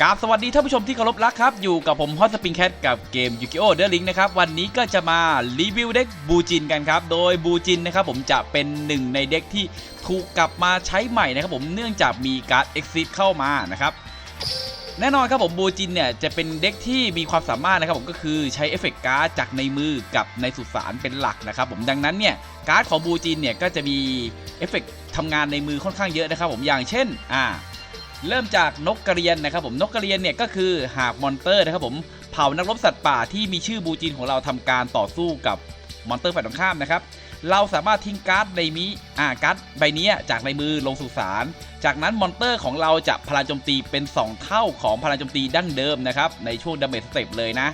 กราบสวัสดีท่านผู้ชมที่เคารพรักครับ อยู่กับผมฮอตสปริงแคทกับเกมยูกิโอเดอร์ลิงนะครับ วันนี้ก็จะมารีวิวเด็กบูจินกันครับ โดยบูจินนะครับผมจะเป็นหนึ่งในเด็กที่ถูกกลับมาใช้ใหม่นะครับผมเนื่องจากมีการ์ดเอ็กซิสเข้ามานะครับแน่นอนครับผมบูจินเนี่ยจะเป็นเด็กที่มีความสามารถนะครับผมก็คือใช้เอฟเฟกต์การ์ดจากในมือกับในสุสานเป็นหลักนะครับผมดังนั้นเนี่ยการ์ดของบูจินเนี่ยก็จะมีเอฟเฟกต์ทำงานในมือค่อนข้างเยอะนะครับผมอย่างเช่นอ่า เริ่มจากนกกระเรียนนะครับผมนกกระเรียนเนี่ยก็คือหากมอนเตอร์นะครับผมเผานักรบสัตว์ป่าที่มีชื่อบูจินของเราทำการต่อสู้กับมอนเตอร์ฝ่ายตรงข้ามนะครับเราสามารถทิ้งการ์ดในมีอ่าการ์ดใบนี้จากในมือลงสู่สารจากนั้นมอนเตอร์ของเราจะพลังโจมตีเป็น 2 เท่าของพลังโจมตีดั้งเดิมนะครับในช่วงดาเมจสเต็ปเลยนะ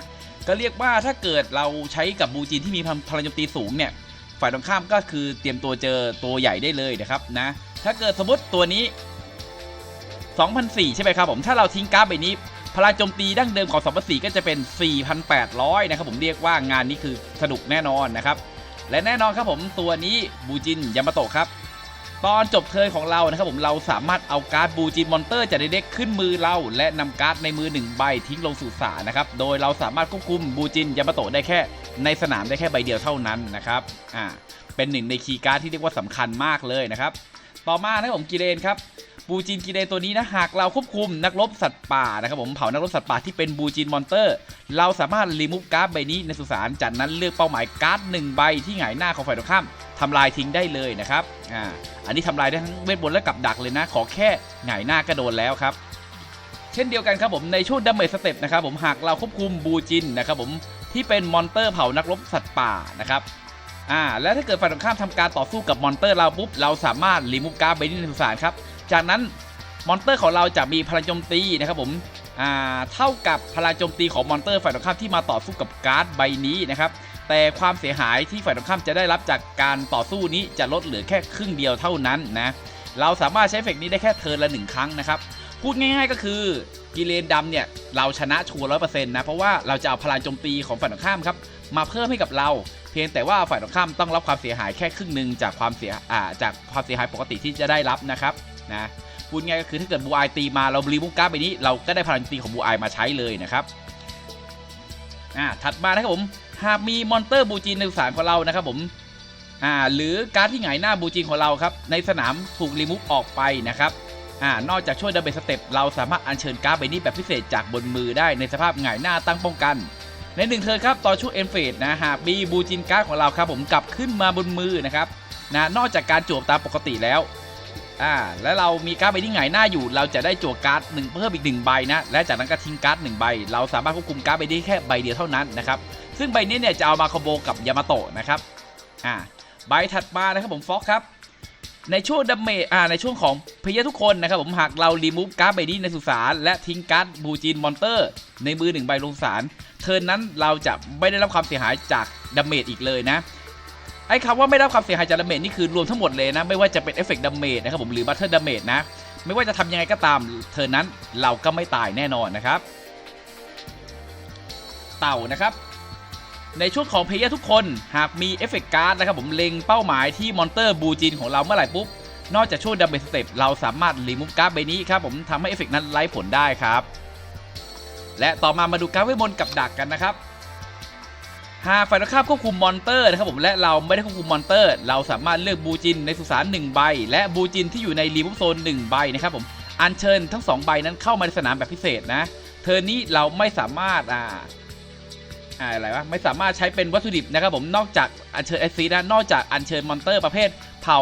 ก็เรียกว่าถ้าเกิดเราใช้กับบูจินที่มีพลังโจมตีสูงเนี่ยฝ่ายตรงข้ามก็คือเตรียมตัวเจอตัวใหญ่ได้เลยนะครับนะถ้าเกิดสมมติตัวนี้ 2,004 ใช่ไหมครับผมถ้าเราทิ้งการ์ดใบนี้ พลังโจมตีดั้งเดิมของ 2,004 ก็จะเป็น 4,800 นะครับผมเรียกว่างานนี้คือสนุกแน่นอนนะครับและแน่นอนครับผมตัวนี้บูจินยามาโตะครับ ตอนจบเทิร์นของเรานะครับผมเราสามารถเอาการ์ดบูจินมอนเตอร์จากเด็กขึ้นมือเรา และนำการ์ดในมือหนึ่งใบทิ้งลงสู่สานะครับโดยเราสามารถควบคุมบูจินยามาโตะได้แค่ ในสนามได้แค่ใบเดียวเท่านั้นนะครับอ่าเป็นหนึ่งในคีย์การ์ดที่เรียกว่าสำคัญมากเลยนะครับ ต่อมานะครับผมกิเลนครับ บูจินกิเลตัวนี้นะหากเราควบคุมนักรบสัตว์ป่านะครับผมเผานักรบสัตว์ป่าที่เป็นบูจินมอนเตอร์ เราสามารถรีมูฟการ์ดใบนี้ในสุสานจากนั้นเลือกเป้าหมายการ์ดหนึ่งใบที่หงายหน้าของฝ่ายตรงข้ามทำลายทิ้งได้เลยนะครับอ่าอันนี้ทำลายได้ทั้งเวทบนต์และกับดักเลยนะ ขอแค่หงายหน้าก็โดนแล้วครับเช่นเดียวกันครับผมในช่วงดัมเมจสเต็ปนะครับผมหากเราควบคุมบูจินนะครับผมที่เป็นมอนเตอร์เผานักรบสัตว์ป่านะครับอ่าและถ้าเกิดฝ่ายตรงข้ามทำการต่อสู้กับมอนเตอร์เราปุ๊บเราสามารถรีมูฟการ์ดใบนี้ในสุสานครับ จากนั้นมอนเตอร์ของเราจะมีพลังโจมตีนะครับผมอ่าเท่ากับพลังโจมตีของมอนเตอร์ฝ่ายตรงข้ามที่มาต่อสู้กับการ์ดใบนี้นะครับแต่ความเสียหายที่ฝ่ายตรงข้ามจะได้รับจากการต่อสู้นี้จะลดเหลือแค่ครึ่งเดียวเท่านั้นนะเราสามารถใช้เฟกนี้ได้แค่เทิร์นละหนึ่งครั้งนะครับพูดง่ายๆก็คือกิเลนดำเนี่ยเราชนะชัวร์ร้อยเปอร์เซ็นต์นะเพราะว่าเราจะเอาพลังโจมตีของฝ่ายตรงข้ามครับมาเพิ่มให้กับเรา เพียงแต่ว่าฝ่ายตรงข้ามต้องรับความเสียหายแค่ครึ่งหนึ่งจากความเสียจากความเสียหายปกติที่จะได้รับนะครับ นะพูดง่ายก็คือถ้าเกิดบูไอตีมาเรารีมูฟการ์ดไปนี้ เราก็ได้พลังตีของบูไอมาใช้เลยนะครับอ่าถัดมานะครับผมหากมีมอนเตอร์บูจินในสารของเรานะครับผมอ่าหรือการ์ดที่หงายหน้าบูจินของเราครับในสนามถูกรีมูฟออกไปนะครับอ่านอกจากช่วยดับเบิลสเต็ปเราสามารถอัญเชิญการ์ดใบนี้แบบพิเศษจากบนมือได้ในสภาพหงายหน้าตั้งป้องกัน ในหนึ่งเทิร์นครับตอนช่วงเอ็นเฟดนะหากมีบูจินการ์ดของเราครับผมกลับขึ้นมาบนมือนะครับนะนอกจากการจวบตามปกติแล้ว อ่าแล้วเรามีการ์ดใบที่หงายหน้าอยู่ เราจะได้จั่วการ์ดหนึ่งเพิ่มอีกหนึ่งใบนะและจากนั้นก็ทิ้งการ์ดหนึ่งใบ เราสามารถควบคุมการ์ดใบนี้แค่ใบเดียวเท่านั้นนะครับซึ่งใบนี้เนี่ยจะเอามาคอมโบกับยามาโตะนะครับอ่าใบถัดมานะครับผมฟ็อกครับในช่วงดัมเมจอ่าในช่วงของเพยอร์ทุกคนนะครับผมหากเรารีมูฟการ์ดใบนี้ในสุสานและทิ้งการ์ดบูจินมอนเตอร์ ในมือหนึ่งใบลงสารเทิร์นนั้นเราจะไม่ได้รับความเสียหายจากดัมเมจอีกเลยนะ ไอ้คำว่าไม่ได้รับความเสียหายจากดาเมจนี่คือรวมทั้งหมดเลยนะ ไม่ว่าจะเป็นเอฟเฟกต์ดาเมจนะครับผมหรือบัตเทิลดาเมจนะ ไม่ว่าจะทำยังไงก็ตามเธอนั้นเราก็ไม่ตายแน่นอนนะครับ เต่านะครับ ในช่วงของเพลเยอร์ทุกคนหากมีเอฟเฟกต์การ์ดนะครับผมเล็งเป้าหมายที่มอนเตอร์บูจินของเราเมื่อไหร่ปุ๊บนอกจากช่วงดาเมจสเต็ปเราสามารถรีมูฟการ์ดใบนี้ครับผมทำให้เอฟเฟกต์นั้นไร้ผลได้ครับ และต่อมามาดูการ์ดเวทมนต์กับดักกันนะครับ หากฝ่ายตรงข้ามควบคุมมอนเตอร์นะครับผมและเราไม่ได้ควบคุมมอนเตอร์ เราสามารถเลือกบูจินในสุสาน1ใบ และบูจินที่อยู่ในรีมูฟโซน1ใบนะครับผมอัญเชิญทั้ง 2 ใบนั้นเข้ามาในสนามแบบพิเศษนะเทอร์นี้เราไม่สามารถอ่าอ่าอะไรวะไม่สามารถใช้เป็นวัตถุดิบนะครับผมนอกจากอัญเชิญไอซีนะนอกจากอัญเชิญมอนเตอร์ประเภทเผ่า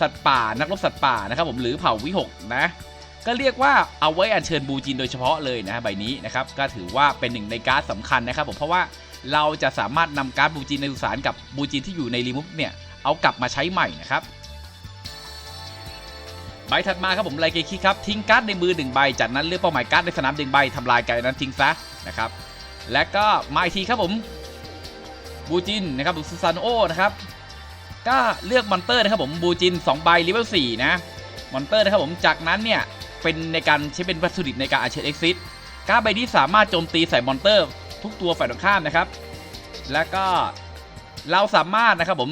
สัตว์ป่านักรบสัตว์ป่านะครับผมหรือเผ่าวิหกนะก็เรียกว่าเอาไว้อัญเชิญบูจินโดยเฉพาะเลยนะใบนี้นะครับก็ถือว่าเป็นหนึ่งในการ์ดสำคัญนะครับผมเพราะว่า เราจะสามารถนำการ์ดบูจินในสุสานกับบูจินที่อยู่ในรีมูฟเนี่ยเอากลับมาใช้ใหม่นะครับใบถัดมาครับผมไลเกคิครับทิ้งการ์ดในมือหนึ่งใบจากนั้นเลือกเป้าหมายการ์ดในสนามหนึ่งใบทำลายการ์ดนั้นทิ้งซะนะครับและก็มาอีกทีครับผมบูจินนะครับซูซานโอนะครับก็เลือกมอนเตอร์นะครับผมบูจิน2ใบเลเวล4นะมอนเตอร์นะครับผมจากนั้นเนี่ยเป็นในการใช้เป็นวัตถุดิบในการอัญเชิญเอ็กซิสการ์ดใบนี้สามารถโจมตีใส่มอนเตอร์ ทุกตัวฝ่ายตรงข้ามนะครับ แล้วก็เราสามารถนะครับผม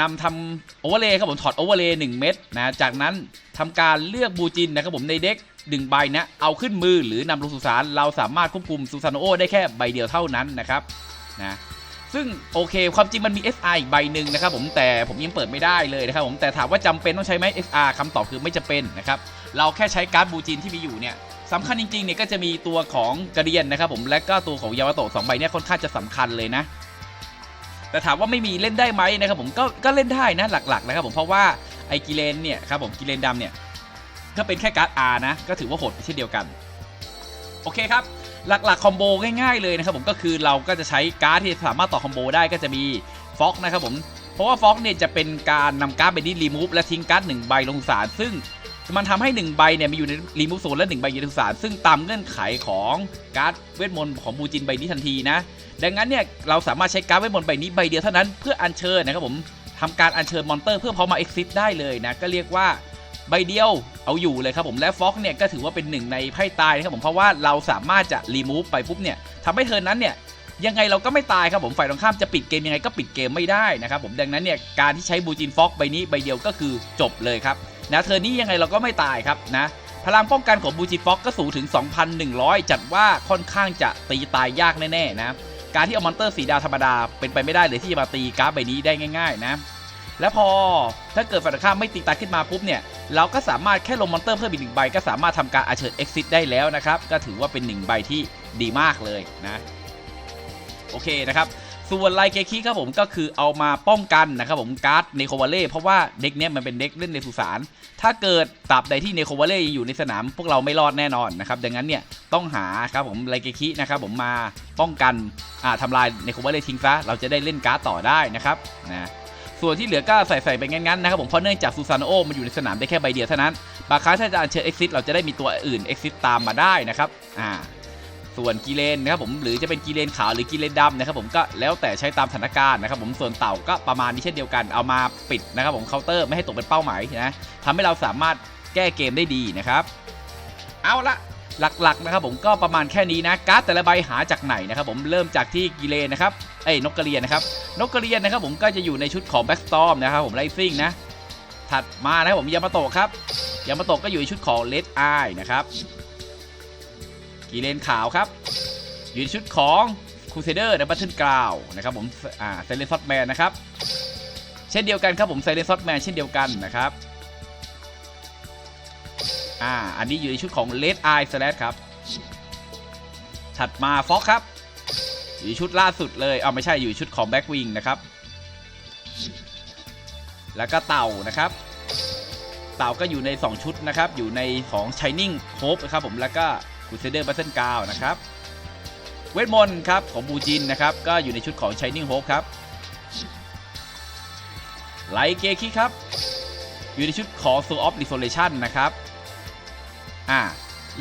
นำทำโอเวอร์เลย์ครับผมถอดโอเวอร์เลย์หนึ่งเม็ดนะจากนั้นทำการเลือกบูจินนะครับผมในเด็กหนึ่งใบนะเอาขึ้นมือหรือนำลงสุสานเราสามารถควบคุมซูซานโอได้แค่ใบเดียวเท่านั้นนะครับนะซึ่งโอเคความจริงมันมี SR อีกใบหนึ่งนะครับผมแต่ผมยังเปิดไม่ได้เลยนะครับผมแต่ถามว่าจำเป็นต้องใช้ไหม SR คำตอบคือไม่จำเป็นนะครับเราแค่ใช้การ์ดบูจินที่มีอยู่เนี่ย สำคัญจริงๆเนี่ยก็จะมีตัวของกระเดียนนะครับผมและก็ตัวของยาวาโตะสองใบเนี่ยค่อนข้างจะสำคัญเลยนะ แต่ถามว่าไม่มีเล่นได้ไหมนะครับผมก็ก็เล่นได้นะหลักๆนะครับผมเพราะว่าไอกิเลนเนี่ยครับผมกิเลนดำเนี่ยก็เป็นแค่การ์ด R นะ ก็ถือว่าโหดเช่นเดียวกัน โอเคครับ หลักๆคอมโบง่ายๆเลยนะครับผมก็คือเราก็จะใช้การ์ดที่สามารถต่อคอมโบได้ก็จะมีฟ็อกนะครับผมเพราะว่าฟ็อกเนี่ยจะเป็นการนำการ์ดไปที่รีมูฟและทิ้งการ์ดหนึ่งใบลงสารซึ่ง มันทำให้ 1 ใบเนี่ยมีอยู่ในรีมูฟโซนและ1ใบอยู่ในสุสานซึ่งตามเงื่อนไขของการ์ดเวทมนต์ของบูจินใบนี้ทันทีนะ ดังนั้นเนี่ยเราสามารถใช้การ์ดเวทมนต์ใบนี้ใบเดียวเท่านั้นเพื่ออัญเชิญนะครับผมทำการอัญเชิญมอนเตอร์เพื่อพอมาเอ็กซิสได้เลยนะก็เรียกว่าใบเดียวเอาอยู่เลยครับผมและฟ็อกเนี่ยก็ถือว่าเป็นหนึ่งในไพ่ตายนะครับผมเพราะว่าเราสามารถจะรีมูฟไปปุ๊บเนี่ยทำให้เธอนั้นเนี่ยยังไงเราก็ไม่ตายครับผมฝ่ายตรงข้ามจะปิดเกมยังไงก็ปิดเกมไม่ได้นะครับผมดังนั้นเนี่ยการที่ใช้บูจินฟ็อกใบนี้ใบเดียวก็คือจบเลยครับ นะเธอนี้ยังไงเราก็ไม่ตายครับนะพลังป้องกันของบูจิฟ็อกก็สูงถึง 2,100 จัดว่าค่อนข้างจะตีตายยากแน่ๆนะการที่เอามอนเตอร์สีดาวธรรมดาเป็นไปไม่ได้เลยที่จะมาตีการ์ดใบนี้ได้ง่าย ๆนะและพอถ้าเกิดฝ่ายตรงข้ามไม่ตีตายขึ้นมาปุ๊บเนี่ยเราก็สามารถแค่ลงมอนเตอร์เพิ่มอีกหนึ่งใบก็สามารถทำการอาเชิญเอ็กซิสได้แล้วนะครับ ก็ถือว่าเป็นหนึ่งใบที่ดีมากเลยนะ โอเคนะครับ ส่วนไลเกคิครับผมก็คือเอามาป้องกันนะครับผมการ์ดเนโควาเล่เพราะว่าเด็กเนี้ยมันเป็นเด็กเล่นในสุสานถ้าเกิดตราบใดที่เนโควาเล่ยังอยู่ในสนามพวกเราไม่รอดแน่นอนนะครับดังนั้นเนี่ยต้องหาครับผมไลเกคินะครับผมมาป้องกันอ่าทำลายเนโควาเล่ทิ้งซะเราจะได้เล่นการ์ดต่อได้นะครับนะส่วนที่เหลือก็ใส่ใส่ไปงั้นๆนะครับผมเพราะเนื่องจากซูซานโอมันอยู่ในสนามได้แค่ใบเดียวเท่านั้นบางครั้งถ้าจะอัญเชิญเอ็กซิสเราจะได้มีตัวอื่นเอ็กซิสตามมาได้นะครับอ่า ส่วนกีเลนนะครับผมหรือจะเป็นกีเลนขาวหรือกีเลนดำนะครับผมก็แล้วแต่ใช้ตามสถานการณ์นะครับผมส่วนเต่าก็ประมาณนี้เช่นเดียวกันเอามาปิดนะครับผมเคาน์เตอร์ไม่ให้ตกเป็นเป้าหมายนะทำให้เราสามารถแก้เกมได้ดีนะครับ เอาละหลักๆนะครับผมก็ประมาณแค่นี้นะการ์ดแต่ละใบหาจากไหนนะครับผมเริ่มจากที่กีเลนนะครับเอ้ยนกกระเรียนนะครับนกกระเรียนนะครับผมก็จะอยู่ในชุดของแบ็กสตอมนะครับผมไลซิ่งนะถัดมานะครับผมยามาโตะครับยามาโตะก็อยู่ในชุดของเลดไอนะครับ กีเลนขาวครับอยู่ในชุดของคูเซเดอร์ในบัตเทิลกราวนะครับผมอ่าเซเลนซอตแมนนะครับ เช่นเดียวกันครับผมเซเลนซอตแมนเช่นเดียวกันนะครับอ่าอันนี้อยู่ในชุดของเลดไอสแลดครับ ถัดมาฟ็อกครับ อยู่ชุดล่าสุดเลยเอาไม่ใช่อยู่ชุดของแบ็กวิงนะครับ แล้วก็เต่านะครับ เต่าก็อยู่ใน 2 ชุดนะครับ อยู่ในของ Shining Hope นะครับผมแล้วก็ Crusader Battle g r o u n d นะครับเวทมนต์ครับของบูจินนะครับก็อยู่ในชุดของชายนิ่งโฮปครับไลเกคิครับอยู่ในชุดของโซออฟดิโซเลชันนะครับอ่า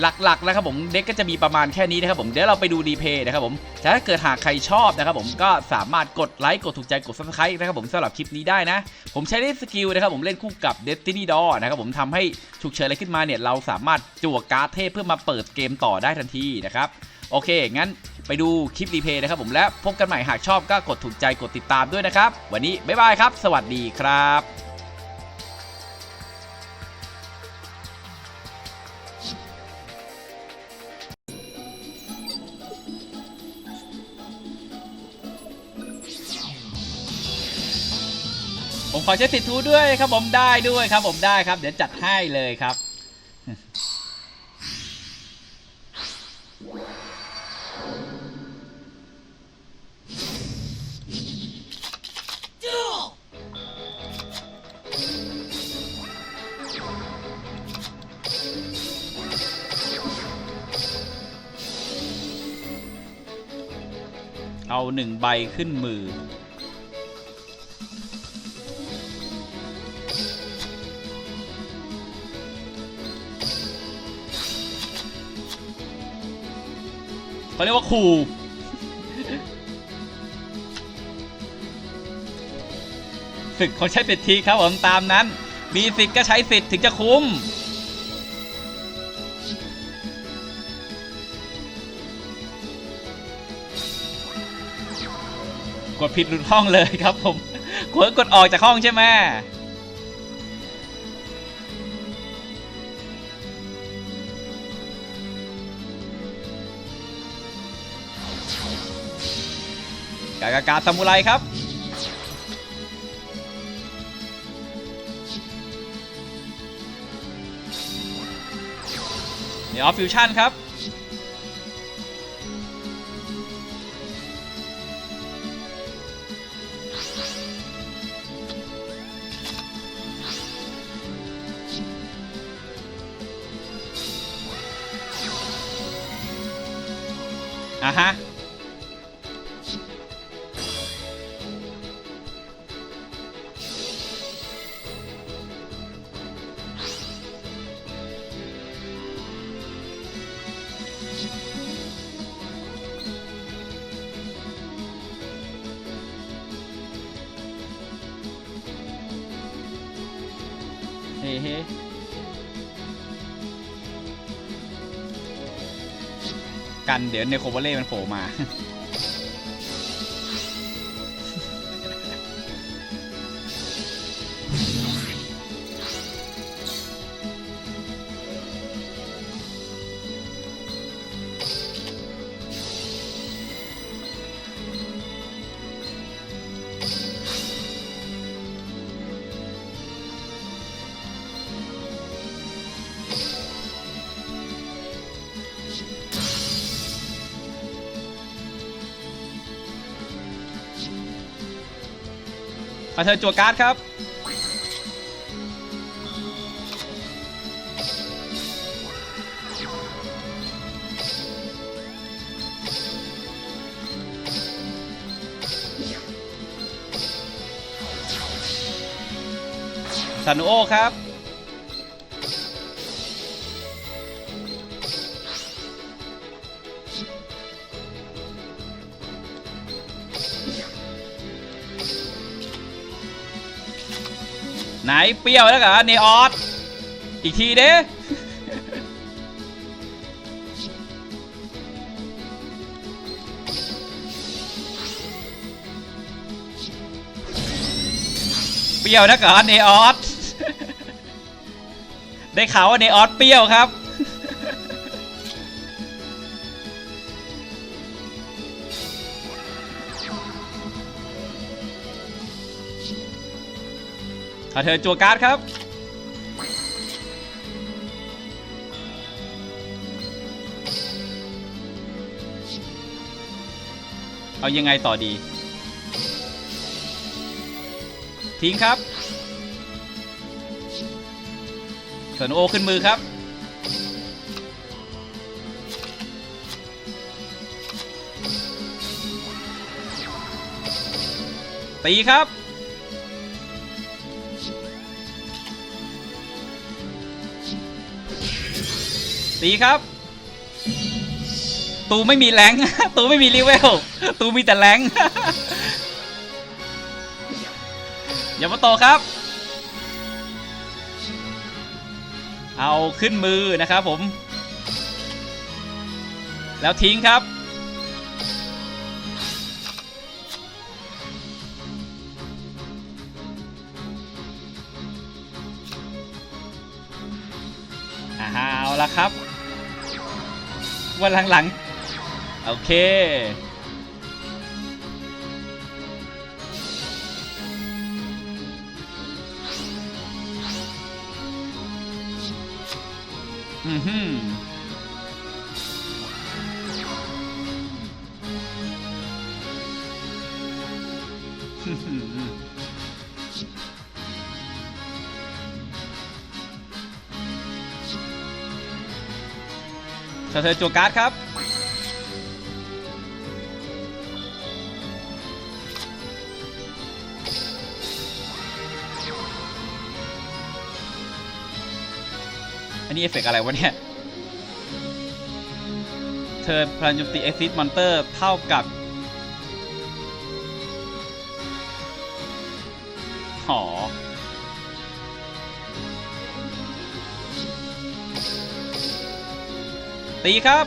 หลักๆนะครับผมเด็กก็จะมีประมาณแค่นี้นะครับผมเดี๋ยวเราไปดูดีเพย์นะครับผมแต่ถ้าเกิดหากใครชอบนะครับผมก็สามารถกดไลค์กดถูกใจกด subscribe นะครับผมสำหรับคลิปนี้ได้นะ ผมใช้ได้สกิลนะครับผมเล่นคู่กับ Destiny Door นะครับผมทำให้ฉุกเฉินอะไรขึ้นมาเนี่ยเราสามารถจั่วการ์ดเทพเพื่อมาเปิดเกมต่อได้ทันทีนะครับโอเค งั้นไปดูคลิปรีเพย์นะครับผมและพบกันใหม่หากชอบก็กดถูกใจกดติดตามด้วยนะครับ วันนี้บ๊ายบายครับ สวัสดีครับ ขอใช้สิทธิ์ทูด้วยครับผมได้ด้วยครับผมได้ครับ เดี๋ยวจัดให้เลยครับเอาหนึ่งใบขึ้นมือ เขาเรียกว่าขู่ศึกของใช้สิทธิครับผมตามนั้น มีสิทธิ์ก็ใช้สิทธิ์ถึงจะคุ้มกดผิดหลุดห้องเลยครับผมกดกดออกจากห้องใช่ไหม กากากาซามูไรครับเดี๋ยวออฟฟิวชั่นครับ ฮกันเดี๋ยวในโคเวเล่มันโผล่มา ขอเชิญจัวการ์ดครับ ซานุโอครับ ไหนเปรี้ยวแล้วกันเนออสอีกทีเด้เปรี้ยวนะก่อนเนออสได้ข่าวว่าเนออสเปรี้ยวครับ ขอเธอจัวการ์ดครับ เอายังไงต่อดี ทิ้งครับเสนโอขึ้นมือครับ ตีครับ ตีครับ ตูไม่มีแรงตูไม่มีรีเวล ตูมีแต่แรงอย่ามาโตครับ เอาขึ้นมือนะครับผม แล้วทิ้งครับอ่าเอาละครับ วันหลังๆ โอเค อือหือฮึ่มเธอ เธอจัวการ์ดครับ อันนี้เอฟเฟกต์อะไรวะเนี่ย เธอพลังโจมตี Exit Monster เท่ากับหอ ตีครับ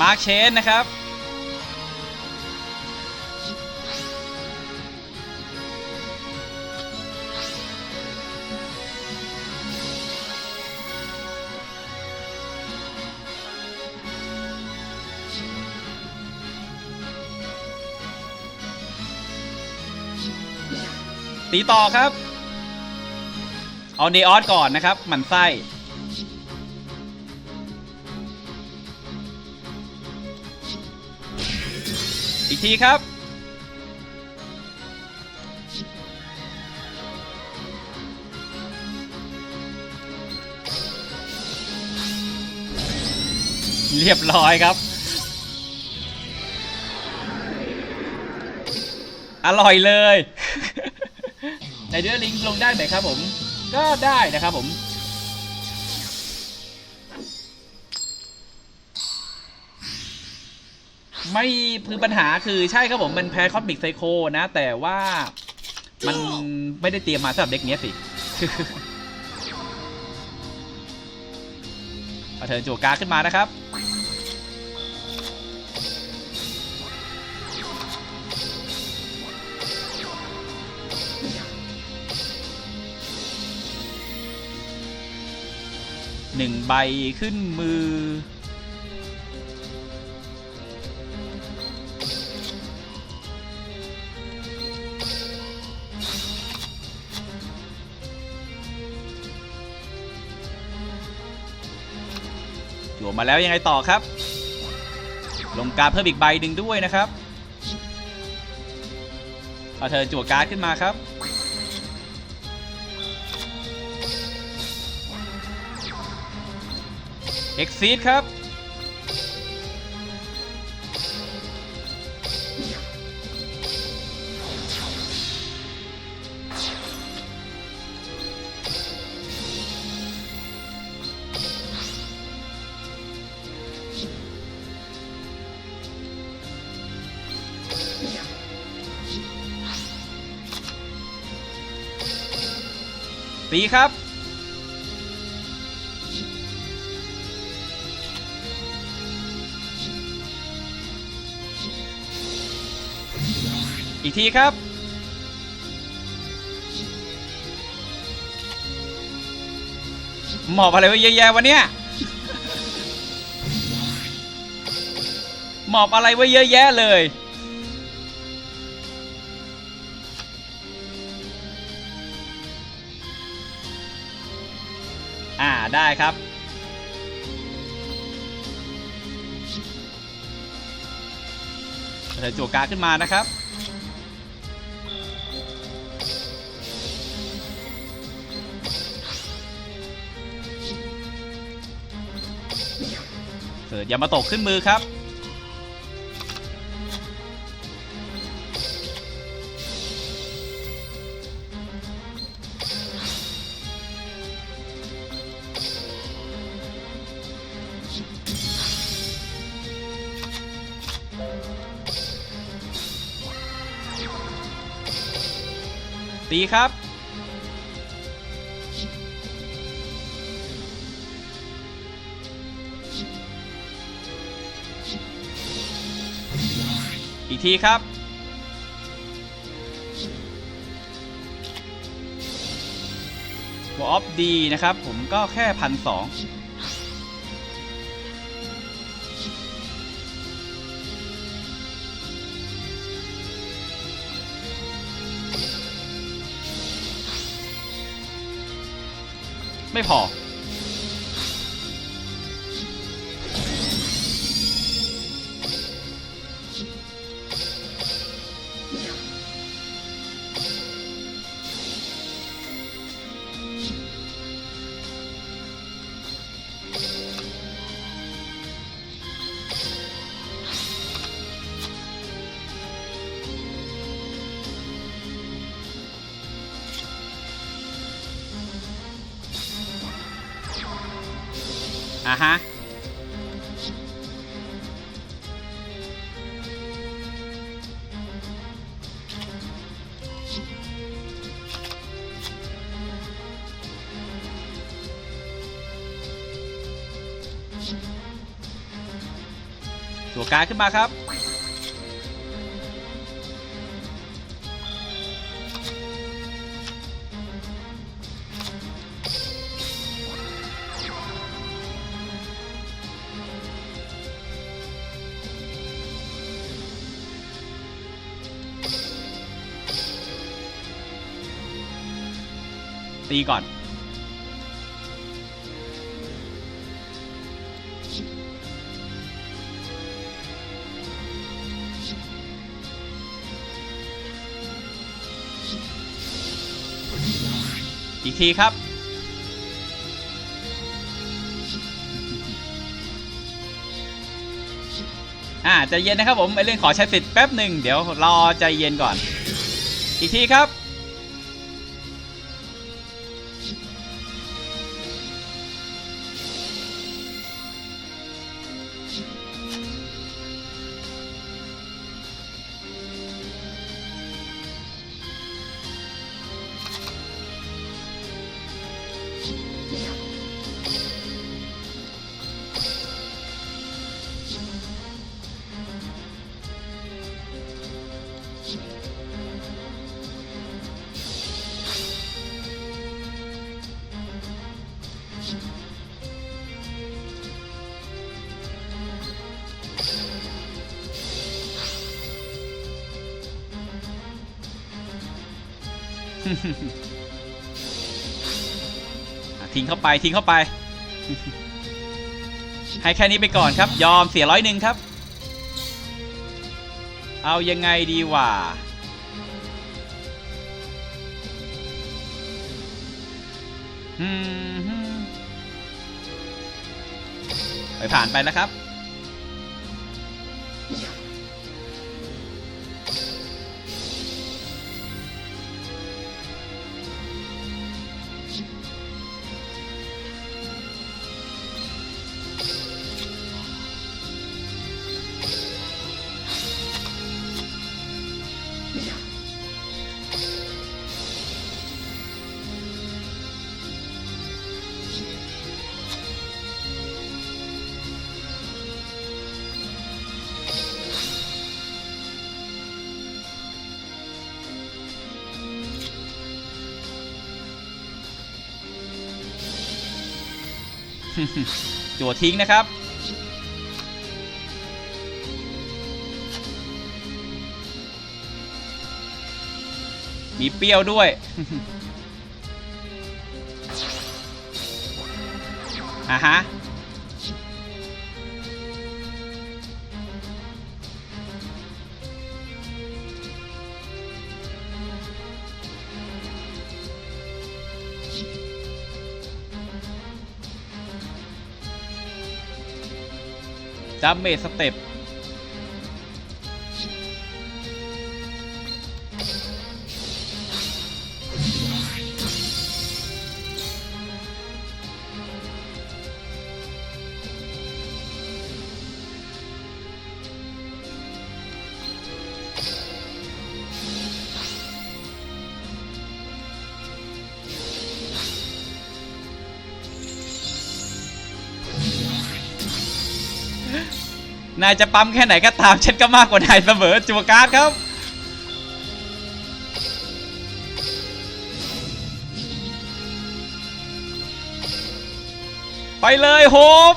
มาร์คเชนนะครับ ตีต่อครับ เอาเนออสก่อนนะครับ หมันไส้ อีกทีครับ เรียบร้อยครับ อร่อยเลย ในเดือลิงลงได้ไหมครับผม ก็ได้นะครับผม ไม่คือปัญหาคือใช่ครับผมมันแพ้คอสมิกไซโคนะ แต่ว่ามันไม่ได้เตรียมมาสำหรับเด็กเนี้ยสิเอาเทินจั่วการ์ขึ้นมานะครับ หนึ่งใบขึ้นมือ จั่วมาแล้วยังไงต่อครับ ลงการเพิ่มอีกใบหนึ่งด้วยนะครับเอาเธอจั่วการ์ดขึ้นมาครับ เอ็กซีดครับ ตีครับ อีกทีครับ หมอบอะไรไว้เยอะแยะวะเนี่ยหมอบอะไรไว้เยอะแยะเลย อ่าได้ครับ เธอจั่วกาขึ้นมานะครับ กิดยามาตะขึ้นมือครับ ตีครับ กทีครับ วอฟดีนะครับ ผมก็แค่พันสองไม่พอ ตัวการขึ้นมาครับตีก่อน ทีครับ อ่าใจเย็นนะครับผมไอเรื่องขอใช้สิทธิ์แป๊บหนึ่งเดี๋ยวรอใจเย็นก่อน อีกทีครับ ทิ้งเข้าไปทิ้งเข้าไป ให้แค่นี้ไปก่อนครับ ยอมเสียร้อยหนึ่งครับ เอายังไงดีวะอืมไปผ่านไปแล้วครับ จั่วทิ้งนะครับ มีเปรี้ยวด้วย อะฮะ ดัมเมจสเต็ป นายจะปั๊มแค่ไหนก็ตามฉันก็มากกว่านายเสมอจัวการ์ดครับ ไปเลยโฮป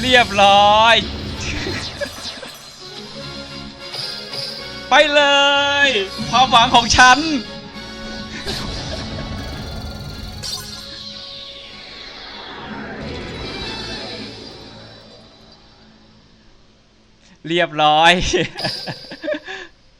เรียบร้อย ไปเลย ความหวังของฉัน เรียบร้อย